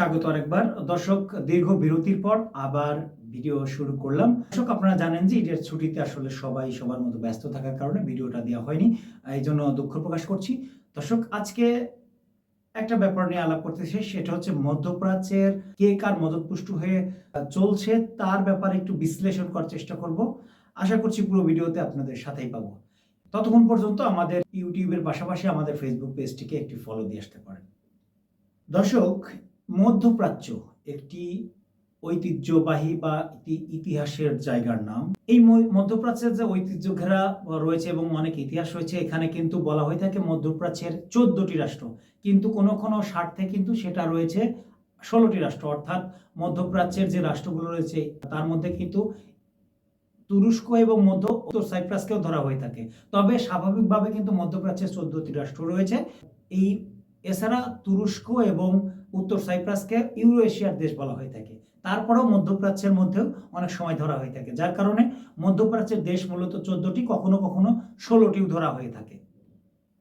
স্বাগত আরেকবার। দর্শক, দীর্ঘ বিরতির পর আবার ভিডিও শুরু করলাম। দর্শক, আপনারা জানেন যে ঈদের ছুটিতে আসলে সবাই সবার মতো ব্যস্ত থাকার কারণে ভিডিওটা দেওয়া হয়নি এই জন্য দুঃখ প্রকাশ করছি। দর্শক, আজকে একটা ব্যাপার নিয়ে আলাপ করতেছি সেটা হচ্ছে মধ্যপ্রাচ্যের কে কার মদতপুষ্ট হয়ে চলছে তার ব্যাপারে একটু বিশ্লেষণ করার চেষ্টা করব। আশা করছি পুরো ভিডিওতে আপনাদের সাথেই পাবো। ততক্ষণ পর্যন্ত আমাদের ইউটিউবের পাশাপাশি আমাদের ফেসবুক পেজটিকে একটি ফলো দিয়ে আসতে পারেন। দর্শক মধ্যপ্রাচ্য, একটি ঐতিহ্যবাহী বা একটি ইতিহাসের জায়গার নাম। এই মধ্যপ্রাচ্যের যে ঐতিহ্য ঘেরা রয়েছে এবং অনেক ইতিহাস রয়েছে, এখানে কিন্তু বলা হয়ে থাকে মধ্যপ্রাচ্যের চোদ্দটি রাষ্ট্র। কিন্তু কোনো কোনো স্বার্থে কিন্তু সেটা রয়েছে ষোলোটি রাষ্ট্র। অর্থাৎ মধ্যপ্রাচ্যের যে রাষ্ট্রগুলো রয়েছে, তার মধ্যে কিন্তু তুরস্ক এবং মধ্য, উত্তর সাইপ্রাসকেও ধরা হয়ে থাকে। তবে স্বাভাবিকভাবে কিন্তু মধ্যপ্রাচ্যের চোদ্দটি রাষ্ট্র রয়েছে। এই, এছাড়া তুরস্ক এবং উত্তর সাইপ্রাসকে ইউরো এশিয়ার দেশ বলা হয়ে থাকে। তারপরেও মধ্যপ্রাচ্যের মধ্যেও অনেক সময় ধরা হয়ে থাকে। যার কারণে মধ্যপ্রাচ্যের দেশ মূলত চোদ্দটি, কখনো কখনো ষোলোটিও ধরা হয়ে থাকে।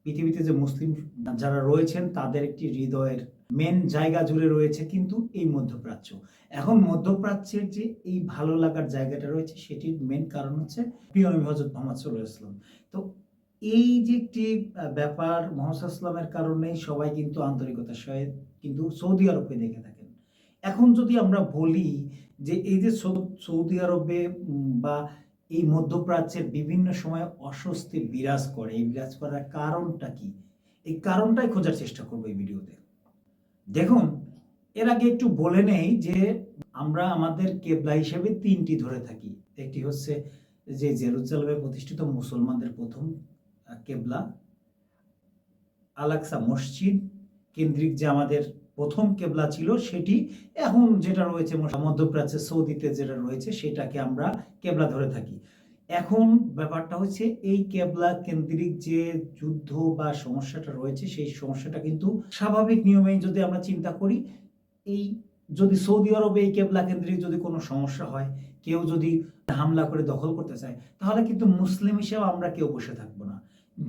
পৃথিবীতে যে মুসলিম যারা রয়েছেন, তাদের একটি হৃদয়ের মেন জায়গা জুড়ে রয়েছে কিন্তু এই মধ্যপ্রাচ্য। এখন মধ্যপ্রাচ্যের যে এই ভালো লাগার জায়গাটা রয়েছে, সেটির মেন কারণ হচ্ছে প্রিয় নবী হজরত মোহাম্মদ ইসলাম তো এই যে একটি ব্যাপার মোহাম্মদ ইসলামের কারণেই সবাই কিন্তু আন্তরিকতার সহিত কিন্তু সৌদি আরবকে দেখে থাকেন। এখন যদি আমরা বলি যে এই যে সৌদি আরবে বা এই মধ্যপ্রাচ্যের বিভিন্ন সময় অস্বস্তি বিরাজ করে, এই বিরাজ করার কারণটা কি? এই কারণটাই খোঁজার চেষ্টা করব এই ভিডিওতে। দেখুন, এর আগে একটু বলে নেই যে আমরা আমাদের কেবলা হিসেবে তিনটি ধরে থাকি। একটি হচ্ছে যে জেরুজালেমে প্রতিষ্ঠিত মুসলমানদের প্রথম কেবলা আলাক্সা মসজিদ, কেন্দ্রিক যে আমাদের প্রথম কেবলা ছিল সেটি এখন যেটা রয়েছে মধ্যপ্রাচ্যে সৌদিতে যেটা রয়েছে সেটাকে আমরা কেবলা ধরে থাকি। এখন ব্যাপারটা হচ্ছে এই কেবলা কেন্দ্রিক যে যুদ্ধ বা সমস্যাটা রয়েছে সেই সমস্যাটা কিন্তু স্বাভাবিক নিয়মেই যদি আমরা চিন্তা করি, এই যদি সৌদি আরবে এই কেবলা কেন্দ্রিক যদি কোনো সমস্যা হয়, কেউ যদি হামলা করে দখল করতে চায়, তাহলে কিন্তু মুসলিম হিসেবে আমরা কেউ বসে থাকব না।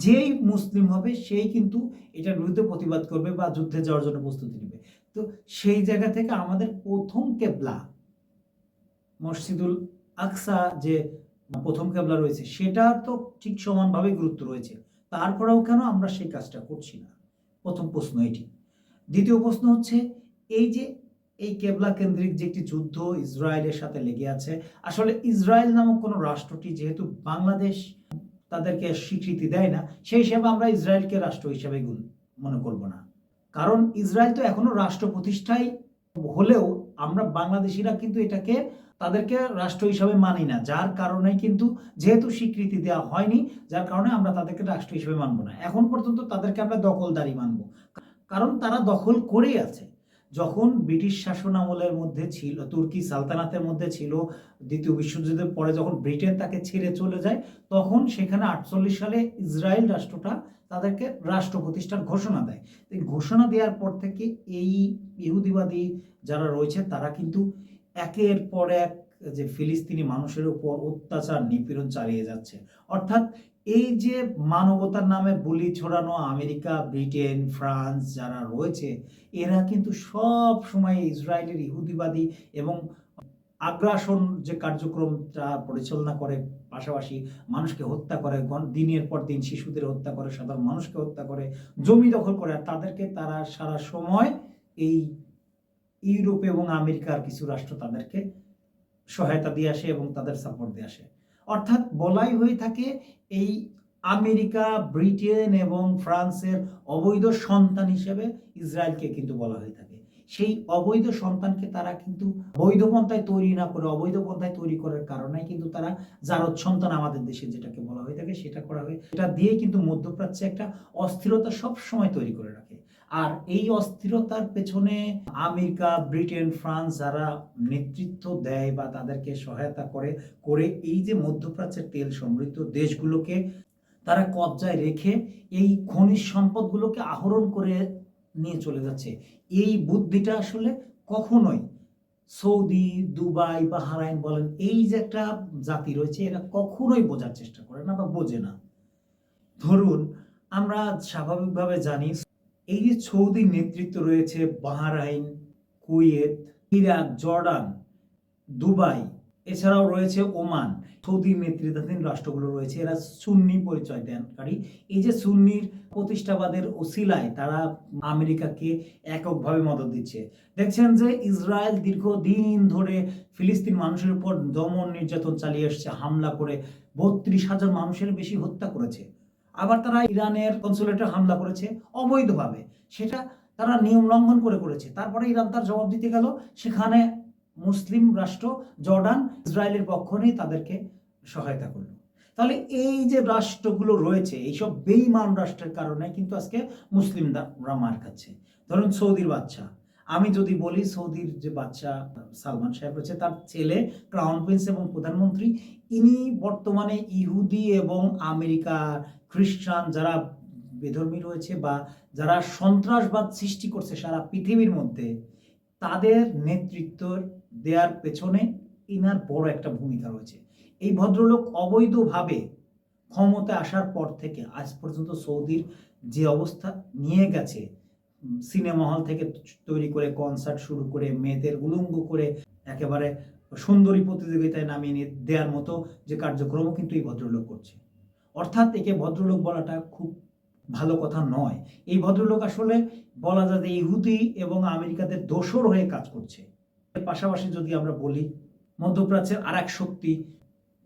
যেই মুসলিম হবে, সেই কিন্তু এটার বিরুদ্ধে প্রতিবাদ করবে বা যুদ্ধে যাওয়ার জন্য প্রস্তুতি নেবে। তো সেই জায়গা থেকে আমাদের প্রথম কেবলা, মসজিদুল আকসা যে প্রথম কেবলা রয়েছে, সেটা তো ঠিক সমানভাবে গুরুত্ব রয়েছে। তারপরেও কেন আমরা সেই কাজটা করছি না? প্রথম প্রশ্ন এটি। দ্বিতীয় প্রশ্ন হচ্ছে, এই যে এই কেবলা কেন্দ্রিক যে একটি যুদ্ধ ইসরায়েলের সাথে লেগে আছে, আসলে ইসরায়েল নামক কোনো রাষ্ট্রটি যেহেতু বাংলাদেশ তাদেরকে স্বীকৃতি দেয় না, সেই হিসাবে আমরা ইসরায়েলকে রাষ্ট্র হিসেবে মনে করব না। কারণ ইসরায়েল তো এখনও রাষ্ট্র প্রতিষ্ঠায় হলেও আমরা বাংলাদেশিরা কিন্তু এটাকে তাদেরকে রাষ্ট্র হিসাবে মানি না, যার কারণে কিন্তু যেহেতু স্বীকৃতি দেওয়া হয়নি, যার কারণে আমরা তাদেরকে রাষ্ট্র হিসেবে মানব না। এখন পর্যন্ত তাদেরকে আমরা দখলদারি মানব। কারণ তারা দখল করেই আছে। যখন ব্রিটিশ শাসন আমলের মধ্যে ছিল, তুর্কি সালতানাতের মধ্যে ছিল, দ্বিতীয় বিশ্বযুদ্ধের পরে যখন ব্রিটেন তাকে ছেড়ে চলে যায়, তখন সেখানে আটচল্লিশ সালে ইসরায়েল রাষ্ট্রটা তাদেরকে রাষ্ট্র প্রতিষ্ঠার ঘোষণা দেয়। এই ঘোষণা দেওয়ার পর থেকে এই ইহুদিবাদী যারা রয়েছে, তারা কিন্তু একের পর এক যে ফিলিস্তিনি মানুষের উপর অত্যাচার, নিপীড়ন চালিয়ে যাচ্ছে। অর্থাৎ এই যে মানবতার নামে বলি ছড়ানো আমেরিকা, ব্রিটেন, ফ্রান্স যারা রয়েছে, এরা কিন্তু সব সময় ইসরায়েলের ইহুদিবাদী এবং আগ্রাসন যে কার্যক্রমটা পরিচালনা করে, পাশাপাশি মানুষকে হত্যা করে দিনের পর দিন শিশুদের হত্যা করে, সাধারণ মানুষকে হত্যা করে, জমি দখল করে, আর তাদেরকে তারা সারা সময় এই ইউরোপ এবং আমেরিকার কিছু রাষ্ট্র তাদেরকে সহায়তা দিয়ে আসে এবং তাদের সাপোর্ট দিয়ে আসে। অর্থাৎ বলাই হয়ে থাকে এই আমেরিকা, ব্রিটেন এবং ফ্রান্সের অবৈধ সন্তান হিসেবে ইসরায়েলকে কিন্তু বলা হয়ে থাকে। সেই অবৈধ সন্তানকে তারা কিন্তু বৈধ পন্থায় তৈরি না করে, অবৈধ পন্থায় তৈরি করার কারণে কিন্তু তারা জারদ সন্তান আমাদের দেশে যেটাকে বলা হয়ে থাকে, সেটা করা হয়, এটা দিয়ে কিন্তু মধ্যপ্রাচ্যে একটা অস্থিরতা সব সময় তৈরি করে রাখে। আর এই অস্থিরতার পেছনে আমেরিকা, ব্রিটেন, ফ্রান্স যারা নেতৃত্ব দেয় বা তাদেরকে সহায়তা করে করে এই যে মধ্যপ্রাচ্যের তেল সমৃদ্ধ দেশগুলোকে তারা কবজায় রেখে এই খনিজ সম্পদগুলোকে আহরণ করে নিয়ে চলে যাচ্ছে। এই বুদ্ধিটা আসলে কখনোই সৌদি, দুবাই বা হারাইন বলেন, এই যে একটা জাতি রয়েছে, এরা কখনোই বোঝার চেষ্টা করে না বা বোঝে না। ধরুন, আমরা স্বাভাবিকভাবে জানি এই যে সৌদি নেতৃত্ব রয়েছে Bahrain, Kuwait, Iraq, Jordan, Dubai, এছাড়াও রয়েছে ওমান। সৌদি নেতৃত্বাধীন রাষ্ট্রগুলো রয়েছে, এরা সুন্নি পরিচয় দেনকারী। এই যে সুন্নির প্রতিষ্ঠাবাদের ওসিলায় তারা আমেরিকাকে এককভাবে মদত দিচ্ছে। দেখছেন যে ইসরায়েল দীর্ঘদিন ধরে ফিলিস্তিন মানুষের উপর দমন নির্যাতন চালিয়ে এসছে, হামলা করে বত্রিশ হাজার মানুষের বেশি হত্যা করেছে। আবার তারা ইরানের কনসুলেটে হামলা করেছে অবৈধভাবে। সেটা তারা নিয়ম লঙ্ঘন করে করেছে। তারপরে ইরান তার জবাব দিতে গেল, সেখানে মুসলিম রাষ্ট্র জর্ডান, ইসরায়েলের পক্ষ নিয়ে তাদেরকে সহায়তা করল। তাহলে এই যে রাষ্ট্রগুলো রয়েছে, এইসব বেইমান রাষ্ট্রের কারণে কিন্তু আজকে মুসলিমরা মার খাচ্ছে। ধরুন সৌদির বাচ্চা আমি যদি বলি সৌদির যে বাচ্চা সালমান সাহেব রয়েছে, তার ছেলে ক্রাউন প্রিন্স এবং প্রধানমন্ত্রী, ইনি বর্তমানে ইহুদি এবং আমেরিকা খ্রিস্টান যারা বেধর্মী রয়েছে বা যারা সন্ত্রাসবাদ সৃষ্টি করছে সারা পৃথিবীর মধ্যে, তাদের নেতৃত্ব দেওয়ার পেছনে ইনার বড় একটা ভূমিকা রয়েছে। এই ভদ্রলোক অবৈধভাবে ক্ষমতা আসার পর থেকে আজ পর্যন্ত সৌদির যে অবস্থা নিয়ে গেছে সিনেমা হল থেকে তৈরি করে কনসার্ট শুরু করে মেয়েদের উলঙ্গ করে একেবারে সুন্দরী প্রতিযোগিতায় নামিয়ে দেওয়ার মতো যে কার্যক্রমও কিন্তু এই ভদ্রলোক করছে। অর্থাৎ একে ভদ্রলোক বলাটা খুব ভালো কথা নয়। এই ভদ্রলোক আসলে বলা যায় যে ইহুদি এবং আমেরিকাদের দোসর হয়ে কাজ করছে। পাশাপাশি যদি আমরা বলি, মধ্যপ্রাচ্যের আর এক শক্তি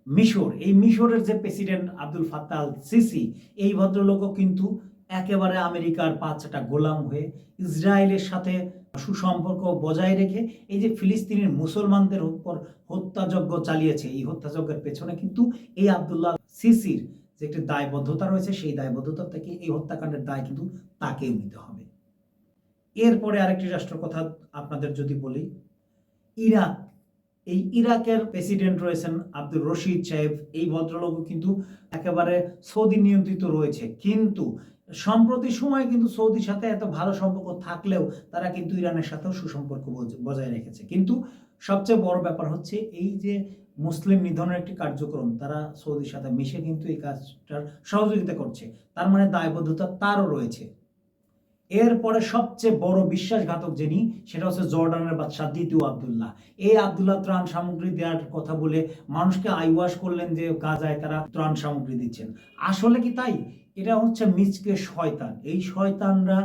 মিশর। এই মিশরের যে president Abdul Fattah al Sisi এই ভদ্রলোকও কিন্তু একেবারে আমেরিকার পাঁচটা গোলাম হয়ে ইসরায়েলের সাথে সুসম্পর্ক বজায় রেখে এই যে ফিলিস্তিনের মুসলমানদের উপর হত্যাযজ্ঞ চালিয়েছে, এই হত্যাযজ্ঞের পেছনে কিন্তু এই আবদুল্লাহ সিসির যে একটি দায়বদ্ধতা রয়েছে, সেই দায়বদ্ধতা থেকে এই হত্যাকাণ্ডের দায় কিন্তু তাকেই নিতে হবে। এরপরে আরেকটি রাষ্ট্র কথা আপনাদের যদি বলি, ইরাক। এই ইরাকের প্রেসিডেন্ট রয়েছেন আব্দুল রশিদ সাহেব। এই ভদ্রলোকও কিন্তু একেবারে সৌদি নিয়ন্ত্রিত রয়েছে। কিন্তু সম্প্রতি সময় কিন্তু সৌদির সাথে এত ভালো সম্পর্ক থাকলেও তারা কিন্তু ইরানের সাথেও সুসম্পর্ক বজায় রেখেছে। কিন্তু সবচেয়ে বড় ব্যাপার হচ্ছে এই যে মুসলিম নিধনের একটি কার্যক্রম, তারা সৌদির সাথে মিশে কিন্তু এই কাজটার সহযোগিতা করছে। তার মানে দায়বদ্ধতা তারও রয়েছে। এরপরে সবচেয়ে বড় বিশ্বাসঘাতক যিনি, সেটা হচ্ছে জর্ডানের বাদশাহ দ্বিতীয় আবদুল্লাহ। এই আবদুল্লাহ ত্রাণ সামগ্রী দেওয়ার কথা বলে মানুষকে আইওয়াশ করলেন যে গাজায় তারা ত্রাণ সামগ্রী দিচ্ছেন। আসলে কি তাই? এটা হচ্ছে মিচকে শয়তান। এই শয়তানরা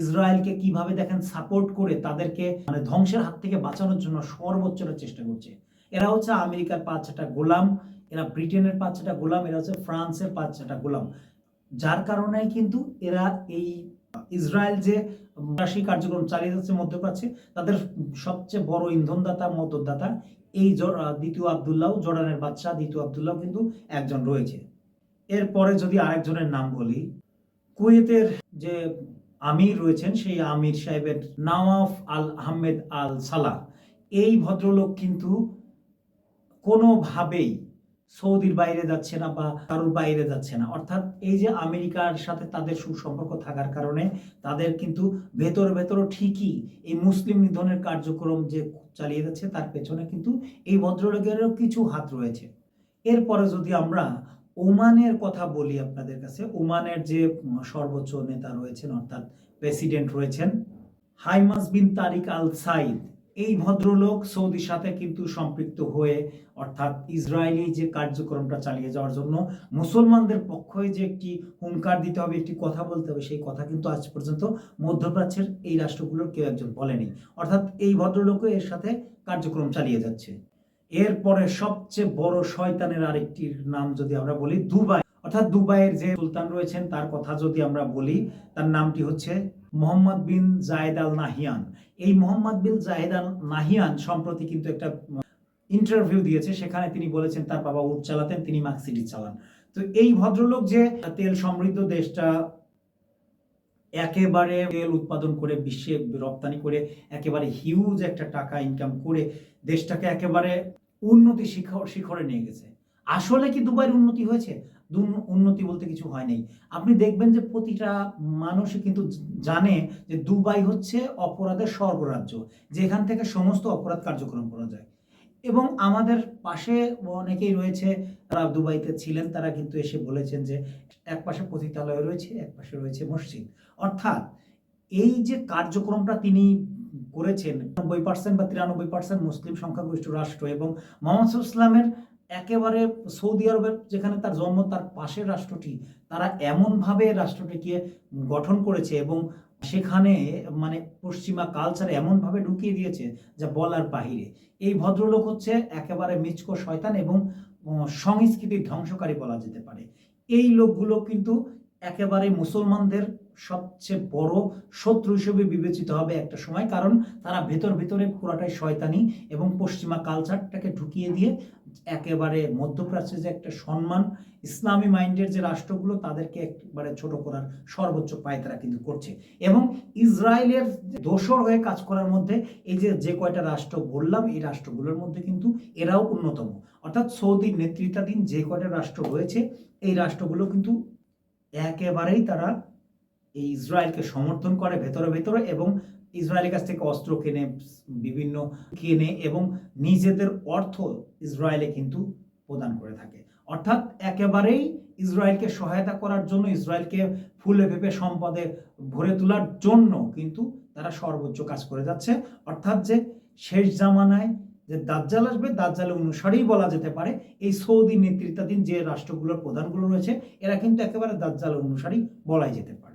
ইসরায়েলকে কীভাবে দেখেন সাপোর্ট করে তাদেরকে মানে ধ্বংসের হাত থেকে বাঁচানোর জন্য সর্বোচ্চটা চেষ্টা করছে। এরা হচ্ছে আমেরিকার পাঁচটা গোলাম, এরা ব্রিটেনের পাঁচটা গোলাম, এরা হচ্ছে ফ্রান্সের পাঁচটা গোলাম। যার কারণে কিন্তু এরা এই ইসরায়েল যে রাশি কার্যক্রম চালিয়ে যাচ্ছে, মধ্যপ্রাচ্যে, তাদের সবচেয়ে বড় ইন্ধনদাতা, মদতদাতা এই দ্বিতীয় আবদুল্লাহ, জর্ডানের বাদশাহ দ্বিতীয় আবদুল্লাহ কিন্তু একজন রয়েছে। এরপরে যদি আরেকজনের নাম বলি, কুয়েতের যে আমির রয়েছেন, সেই আমির সাহেবের নওয়াফ আল আহমেদ আল সালাহ, এই ভদ্রলোক কিন্তু কোনোভাবেই সৌদির বাইরে যাচ্ছে না বা কারোর বাইরে যাচ্ছে না। অর্থাৎ এই যে আমেরিকার সাথে তাদের সুসম্পর্ক থাকার কারণে তাদের কিন্তু ভেতর ভেতর ঠিকই এই মুসলিম নিধনের কার্যক্রম যে চালিয়ে যাচ্ছে, তার পেছনে কিন্তু এই ভদ্রলোকেরও কিছু হাত রয়েছে। এরপরে যদি আমরা ওমানের কথা বলি আপনাদের কাছে। ওমানের যে সর্বোচ্চ নেতা রয়েছেন, অর্থাৎ প্রেসিডেন্ট রয়েছেন হাইমাস বিন তারিক আল সাইদ। এই ভদ্রলোক সৌদির সাথে কিন্তু সম্পৃক্ত হয়ে, অর্থাৎ ইসরায়েলি যে কার্যক্রমটা চালিয়ে যাওয়ার জন্য মুসলমানদের পক্ষে যে একটি হুঙ্কার দিতে হবে, একটি কথা বলতে হবে, সেই কথা কিন্তু আজ পর্যন্ত মধ্যপ্রাচ্যের এই রাষ্ট্রগুলোর কেউ একজন বলেনি। অর্থাৎ এই ভদ্রলোকও এর সাথে কার্যক্রম চালিয়ে যাচ্ছে। এরপরে সবচেয়ে বড় শয়তানের আরেকটির নাম যদি আমরা বলি, দুবাই। অর্থাৎ দুবাইয়ের যে সুলতান রয়েছেন, তার কথা যদি আমরা বলি, তার নামটি হচ্ছে মোহাম্মদ বিন জায়েদ আল নাহিয়ান এই মোহাম্মদ বিন জায়েদ আল নাহিয়ান সম্প্রতি কিন্তু একটা ইন্টারভিউ দিয়েছে। সেখানে তিনি বলেছেন, তার বাবা উট চালাতেন, তিনি মার্কসিডিজ চালান। তো এই ভদ্রলোক যে তেল সমৃদ্ধ দেশটা একেবারে তেল উৎপাদন করে বিশ্বে রপ্তানি করে একেবারে হিউজ একটা টাকা ইনকাম করে দেশটাকে একেবারে উন্নতি শিখর, শিখরে নিয়ে গেছে। আসলে কি দুবাইয়ের উন্নতি হয়েছে? উন্নতি বলতে কিছু হয় নাই। আপনি দেখবেন যে প্রতিটা মানুষই কিন্তু জানে যে দুবাই হচ্ছে অপরাধের স্বর্গরাজ্য, যেখান থেকে সমস্ত অপরাধ কার্যক্রম করা যায়। এবং আমাদের পাশে অনেকেই রয়েছে, তারা দুবাইতে ছিলেন, তারা কিন্তু এসে বলেছেন যে এক পাশে পতিতালয় রয়েছে, এক পাশে রয়েছে মসজিদ। অর্থাৎ এই যে কার্যক্রমটা তিনি করেছেন, নব্বই পার্সেন্ট বা তিরানব্বই পার্সেন্ট মুসলিম সংখ্যাগরিষ্ঠ রাষ্ট্র এবং মোহাম্মদ ইসলামের একেবারে সৌদি আরবের যেখানে তার জন্ম, তার পাশের রাষ্ট্রটি, তারা এমনভাবে রাষ্ট্রটিকে গঠন করেছে এবং সেখানে মানে পশ্চিমা কালচার এমনভাবে ঢুকিয়ে দিয়েছে যা বলার বাহিরে। এই ভদ্রলোক হচ্ছে একেবারে মিচকো শয়তান এবং সংস্কৃতির ধ্বংসকারী বলা যেতে পারে। এই লোকগুলো কিন্তু একেবারে মুসলমানদের সবচেয়ে বড় শত্রু হিসেবে বিবেচিত হবে একটা সময়, কারণ তারা ভেতর ভেতরে পুরাটাই শয়তানি এবং পশ্চিমা কালচারটাকে ঢুকিয়ে দিয়ে একেবারে মধ্যপ্রাচ্যে যে একটা সম্মান, ইসলামী মাইন্ডের যে রাষ্ট্রগুলো, তাদেরকে একেবারে ছোট করার সর্বোচ্চ পায় তারা কিন্তু করছে। এবং ইসরায়েলের যে দোসর হয়ে কাজ করার মধ্যে, এই যে যে কয়টা রাষ্ট্র বললাম, এই রাষ্ট্রগুলোর মধ্যে কিন্তু এরাও অন্যতম। অর্থাৎ সৌদির নেতৃত্বাধীন যে কয়টা রাষ্ট্র রয়েছে, এই রাষ্ট্রগুলো কিন্তু একেবারেই তারা এই ইসরায়েলকে সমর্থন করে ভেতরে ভেতরে এবং ইসরায়েলের কাছ থেকে অস্ত্র কেনে, বিভিন্ন কেনে এবং নিজেদের অর্থ ইসরায়েলে কিন্তু প্রদান করে থাকে। অর্থাৎ একেবারেই ইসরায়েলকে সহায়তা করার জন্য, ইসরায়েলকে ফুলে ফেপে সম্পদে ভরে তোলার জন্য কিন্তু তারা সর্বোচ্চ কাজ করে যাচ্ছে। অর্থাৎ যে শেষ জামানায় যে দাজ্জাল আসবে, দাজ্জালের অনুসারেই বলা যেতে পারে, এই সৌদি নেতৃত্বাধীন যে রাষ্ট্রগুলোর প্রধানগুলো রয়েছে, এরা কিন্তু একেবারে দাজ্জালের অনুসারেই বলাই যেতে পারে।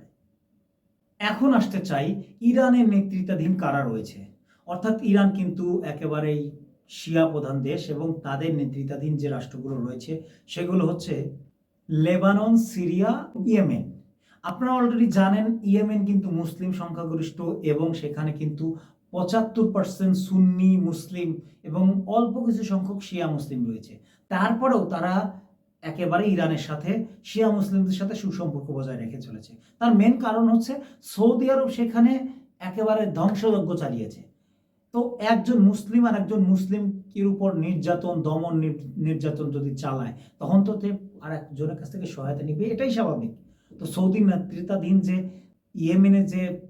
এখন আসতে চাই ইরানের নেতৃত্বাধীন কারা রয়েছে। অর্থাৎ ইরান কিন্তু একেবারেই শিয়া প্রধান দেশ এবং তাদের নেতৃত্বাধীন যে রাষ্ট্রগুলো রয়েছে, সেগুলো হচ্ছে লেবানন, সিরিয়া, ইয়েমেন। আপনারা অলরেডি জানেন ইয়েমেন কিন্তু মুসলিম সংখ্যাগরিষ্ঠ এবং সেখানে কিন্তু পঁচাত্তর পার্সেন্ট সুন্নি মুসলিম এবং অল্প কিছু সংখ্যক শিয়া মুসলিম রয়েছে। তারপরেও তারা একেবারে ইরানের সাথে, শিয়া মুসলিমদের সাথে সুসম্পর্ক বজায় রেখে চলেছে। তার মেন কারণ হচ্ছে সৌদি আরব সেখানে একেবারে ধ্বংসযজ্ঞ চালিয়েছে। তো একজন মুসলিম আর একজন মুসলিম এর উপর নির্যাতন, দমন, নির- নির্যাতন যদি চালায়, তখন তে আর একজনের কাছ থেকে সহায়তা নিবে, এটাই স্বাভাবিক। তো সৌদি নেতৃত্বাধীন যে ইয়েমেনে যে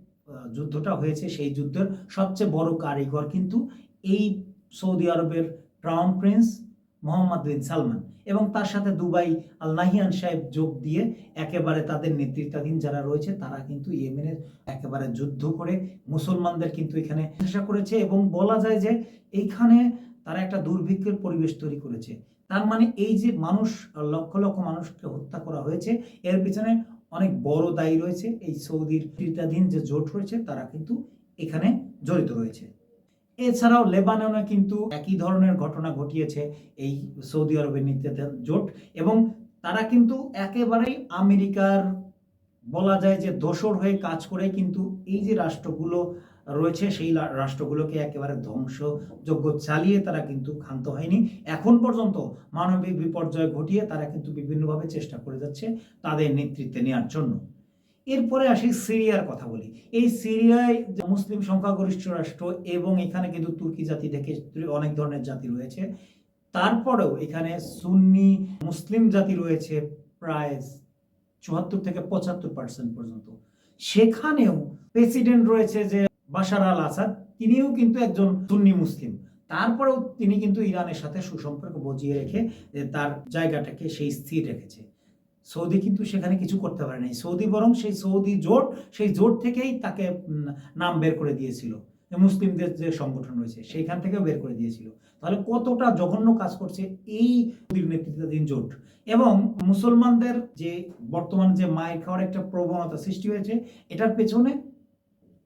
যুদ্ধটা হয়েছে, সেই যুদ্ধের সবচেয়ে বড় কারিগর কিন্তু এই সৌদি আরবের crown prince Mohammed bin Salman. এবং তার সাথে দুবাই আল নাহিয়ান সাহেব যোগ দিয়ে একেবারে তাদের নেতৃত্বাধীন যারা রয়েছে, তারা কিন্তু ইয়েমেনের একেবারে যুদ্ধ করে মুসলমানদের কিন্তু এখানে হিংসা করেছে এবং বলা যায় যে এইখানে তারা একটা দুর্ভিক্ষের পরিবেশ তৈরি করেছে। তার মানে এই যে মানুষ, লক্ষ লক্ষ মানুষকে হত্যা করা হয়েছে, এর পিছনে অনেক বড় দায়ী রয়েছে। এই সৌদির নেতৃত্বাধীন যে জোট রয়েছে, তারা কিন্তু এখানে জড়িত রয়েছে। এছাড়াও লেবাননে কিন্তু একই ধরনের ঘটনা ঘটিয়েছে এই সৌদি আরবের নেতৃত্বের জোট এবং তারা কিন্তু একেবারেই আমেরিকার বলা যায় যে দোসর হয়ে কাজ করে কিন্তু এই যে রাষ্ট্রগুলো রয়েছে সেই রাষ্ট্রগুলোকে একেবারে ধ্বংসযোগ্য চালিয়ে তারা কিন্তু ক্ষান্ত হয়নি। এখন পর্যন্ত মানবিক বিপর্যয় ঘটিয়ে তারা কিন্তু বিভিন্নভাবে চেষ্টা করে যাচ্ছে তাদের নেতৃত্বে নেওয়ার জন্য। এরপরে আসি সিরিয়ার কথা বলি। এই সিরিয়ায় মুসলিম সংখ্যাগরিষ্ঠ রাষ্ট্র এবং এখানে কিন্তু তুর্কি জাতি থেকে অনেক ধরনের জাতি রয়েছে। তারপরেও এখানে সুন্নি মুসলিম জাতি রয়েছে প্রায় চুয়াত্তর থেকে পঁচাত্তর পার্সেন্ট পর্যন্ত। সেখানেও প্রেসিডেন্ট রয়েছে যে বাশার আল আসাদ, তিনিও কিন্তু একজন সুন্নি মুসলিম। তারপরেও তিনি কিন্তু ইরানের সাথে সুসম্পর্ক বজিয়ে রেখে, যে তার জায়গাটাকে সেই স্থির রেখেছে। সৌদি কিন্তু সেখানে কিছু করতে পারে নাই। সৌদি বরং সেই সৌদি জোট, সেই জোট থেকেই তাকে নাম বের করে দিয়েছিল। মুসলিমদের যে সংগঠন রয়েছে, সেইখান থেকেও বের করে দিয়েছিল। তাহলে কতটা জঘন্য কাজ করছে এই নেতৃত্বাধীন জোট? এবং মুসলমানদের যে বর্তমান যে মায়ের খাওয়ার একটা প্রবণতা সৃষ্টি হয়েছে, এটার পেছনে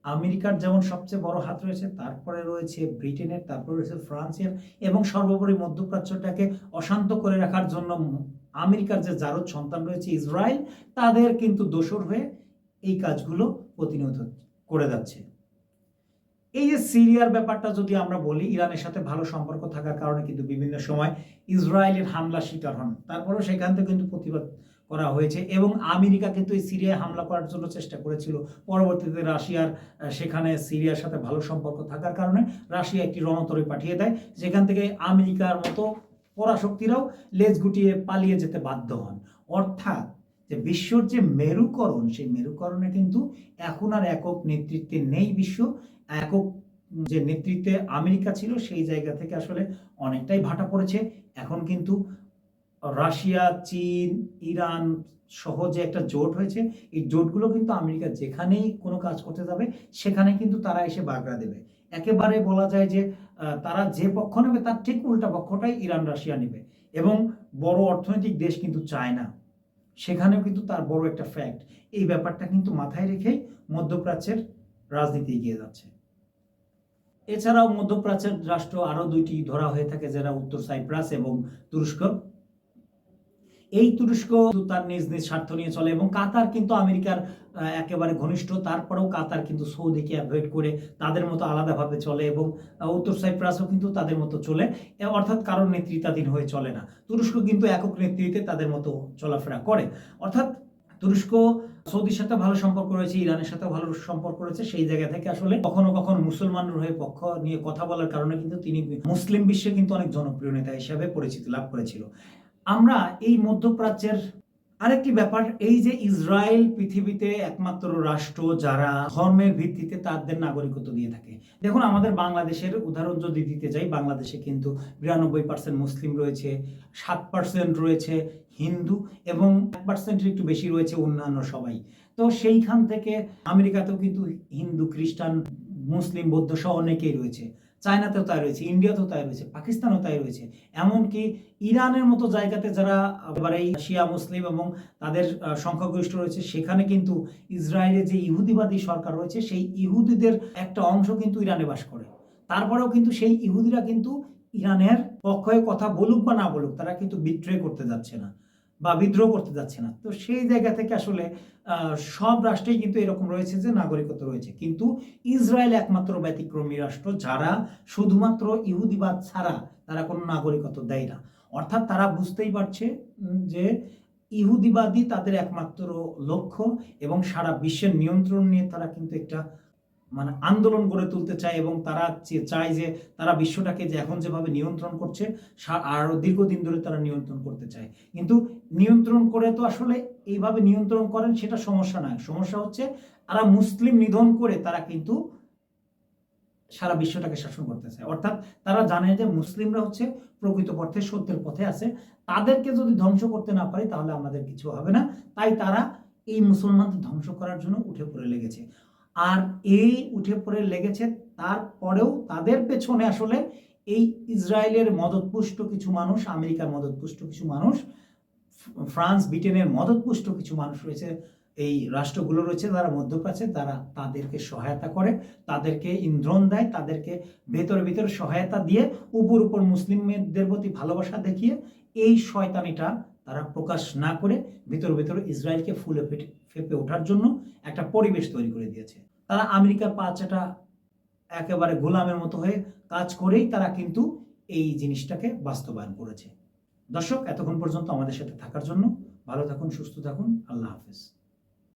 আমেরিকার যেমন সবচেয়ে বড় হাত রয়েছে, তারপরে রয়েছে ব্রিটেনের, তারপরে রয়েছে ফ্রান্সের এবং সর্বোপরি মধ্যপ্রাচ্যটাকে অশান্ত করে রাখার জন্য আমেরিকার যে জারদ সন্তান রয়েছে ইসরায়েল, তাদের কিন্তু দোষর হয়ে এই কাজগুলো প্রতিনিয়ত করে যাচ্ছে। এই যে সিরিয়ার ব্যাপারটা যদি আমরা বলি, ইরানের সাথে ভালো সম্পর্ক থাকার কারণে কিন্তু বিভিন্ন সময় ইসরায়েলের হামলা শিকার হন। তারপরেও সেখান থেকে কিন্তু প্রতিবাদ করা হয়েছে এবং আমেরিকা কিন্তু এই সিরিয়ায় হামলা করার জন্য চেষ্টা করেছিল। পরবর্তীতে রাশিয়ার সেখানে সিরিয়ার সাথে ভালো সম্পর্ক থাকার কারণে রাশিয়া একটি রণতরী পাঠিয়ে দেয়, যেখান থেকে আমেরিকার মতো পরাশক্তিরাও লেজ গুটিয়ে পালিয়ে যেতে বাধ্য হন। অর্থাৎ যে বিশ্বর যে মেরুকরণ, সেই মেরুকরণে কিন্তু এখন আর একক নেতৃত্বে নেই বিশ্ব। একক যে নেতৃত্বে আমেরিকা ছিল, সেই জায়গা থেকে আসলে অনেকটাই ভাটা পড়েছে। এখন কিন্তু রাশিয়া, চীন, ইরান সহ যে একটা জোট হয়েছে, এই জোটগুলো কিন্তু আমেরিকা যেখানেই কোনো কাজ করতে যাবে, সেখানে কিন্তু তারা এসে বাগড়া দেবে। একেবারে বলা যায় যে তারা যে পক্ষ নেবে তার ঠিক উল্টা পক্ষটাই ইরান, রাশিয়া নেবে। এবং বড় অর্থনৈতিক দেশ কিন্তু চায় না সেখানেও কিন্তু তার বড় একটা ফ্যাক্ট এই ব্যাপারটা কিন্তু মাথায় রেখেই মধ্যপ্রাচ্যের রাজনীতি এগিয়ে যাচ্ছে। এছাড়াও মধ্যপ্রাচ্যের রাষ্ট্র আরও দুইটি ধরা হয়ে থাকে যারা উত্তর সাইপ্রাস এবং তুরস্ক। এই তুরস্ক তার নিজ নিজ স্বার্থ নিয়ে চলে এবং কাতার কিন্তু আমেরিকার একেবারে ঘনিষ্ঠ। তারপরেও কাতার কিন্তু সৌদিকে অ্যাভয়েড করে তাদের মতো আলাদাভাবে চলে এবং উত্তর সাইপ্রাসও কিন্তু তাদের মতো চলে অর্থাৎ কারোর নেতৃত্বাধীন হয়ে চলে না। তুরস্ক কিন্তু একক নেতৃত্বে তাদের মতো চলাফেরা করে। অর্থাৎ তুরস্ক সৌদির সাথে ভালো সম্পর্ক রয়েছে, ইরানের সাথে ভালো সম্পর্ক রয়েছে, সেই জায়গা থেকে আসলে কখনো কখনো মুসলমানের হয়ে পক্ষ নিয়ে কথা বলার কারণে কিন্তু তিনি মুসলিম বিশ্বে কিন্তু অনেক জনপ্রিয় নেতা হিসাবে পরিচিতি লাভ করেছিল। আমরা এই মধ্যপ্রাচ্যের আরেকটি ব্যাপার, এই যে ইসরায়েল পৃথিবীতে একমাত্র রাষ্ট্র যারা ধর্মের ভিত্তিতে তাদের নাগরিকত্ব দিয়ে থাকে। দেখুন, আমাদের বাংলাদেশের উদাহরণ যদি দিতে যাই, বাংলাদেশে কিন্তু বিরানব্বই পার্সেন্ট মুসলিম রয়েছে, সাত পার্সেন্ট রয়েছে হিন্দু এবং এক পার্সেন্টের একটু বেশি রয়েছে অন্যান্য সবাই। তো সেইখান থেকে আমেরিকাতেও কিন্তু হিন্দু, খ্রিস্টান, মুসলিম, বৌদ্ধ সহ অনেকেই রয়েছে। চায়নাতেও তাই রয়েছে, ইন্ডিয়াতেও তাই রয়েছে, পাকিস্তানেও তাই রয়েছে। এমনকি ইরানের মতো জায়গাতে যারা এবারে শিয়া মুসলিম এবং তাদের সংখ্যাগরিষ্ঠ রয়েছে, সেখানে কিন্তু ইসরায়েলের যে ইহুদিবাদী সরকার রয়েছে, সেই ইহুদিদের একটা অংশ কিন্তু ইরানে বাস করে। তারপরেও কিন্তু সেই ইহুদিরা কিন্তু ইরানের পক্ষে কথা বলুক বা না বলুক, তারা কিন্তু বিদ্রোহ করতে যাচ্ছে না। বা বিদ্রোহ করতে যাচ্ছে না। তো সেই জায়গা থেকে আসলে সব রাষ্ট্রেই কিন্তু এরকম রয়েছে যে নাগরিকত্ব রয়েছে। কিন্তু ইসরায়েল একমাত্র ব্যতিক্রমী রাষ্ট্র যারা শুধুমাত্র ইহুদিবাদ ছাড়া তারা কোনো নাগরিকত্ব দেয় না। অর্থাৎ তারা বুঝতেই পারছে যে ইহুদিবাদী তাদের একমাত্র লক্ষ্য এবং সারা বিশ্বের নিয়ন্ত্রণ নিয়ে তারা কিন্তু একটা মানে আন্দোলন গড়ে তুলতে চায় এবং তারা চায় যে তারা বিশ্বটাকে যে এখন যেভাবে নিয়ন্ত্রণ করছে, সা- আরও দীর্ঘদিন ধরে তারা নিয়ন্ত্রণ করতে চায়। কিন্তু নিয়ন্ত্রণ করে তো আসলে এইভাবে নিয়ন্ত্রণ করেন সেটা সমস্যা নয়। সমস্যা হচ্ছে তারা মুসলিম নিধন করে তারা কিন্তু সারা বিশ্বটাকে শাসন করতে চায়। অর্থাৎ তারা জানে যে মুসলিমরা হচ্ছে প্রকৃত পথে সত্যের পথে আছে। তাদেরকে যদি ধ্বংস করতে না পারি তাহলে আমাদের কিছু হবে না। তাই তারা এই মুসলমানদের ধ্বংস করার জন্য উঠে পড়ে লেগেছে। আর এই উঠে পড়ে লেগেছে। তারপরেও তাদের পেছনে আসলে এই ইসরায়েলের মদতপুষ্ট কিছু মানুষ, আমেরিকার মদতপুষ্ট কিছু মানুষ, ফ্রান্স, ব্রিটেনের মদতপুষ্ট কিছু মানুষ রয়েছে, এই রাষ্ট্রগুলো রয়েছে যারা মধ্যপ্রাচ্যে তারা তাদেরকে সহায়তা করে, তাদেরকে ইন্ধন দেয়, তাদেরকে ভেতরে ভেতরে সহায়তা দিয়ে, উপর উপর মুসলিমদের প্রতি ভালোবাসা দেখিয়ে, এই শয়তানিটা তারা প্রকাশ না করে, ভেতর ভেতরে ইসরায়েলকে ফুলে ফেপে ওঠার জন্য একটা পরিবেশ তৈরি করে দিয়েছে। তারা আমেরিকার পাচাটা একেবারে গোলামের মতো হয়ে কাজ করেই তারা কিন্তু এই জিনিসটাকে বাস্তবায়ন করেছে। দর্শক, এতক্ষণ পর্যন্ত আমাদের সাথে থাকার জন্য ভালো থাকুন, সুস্থ থাকুন। আল্লাহ হাফেজ।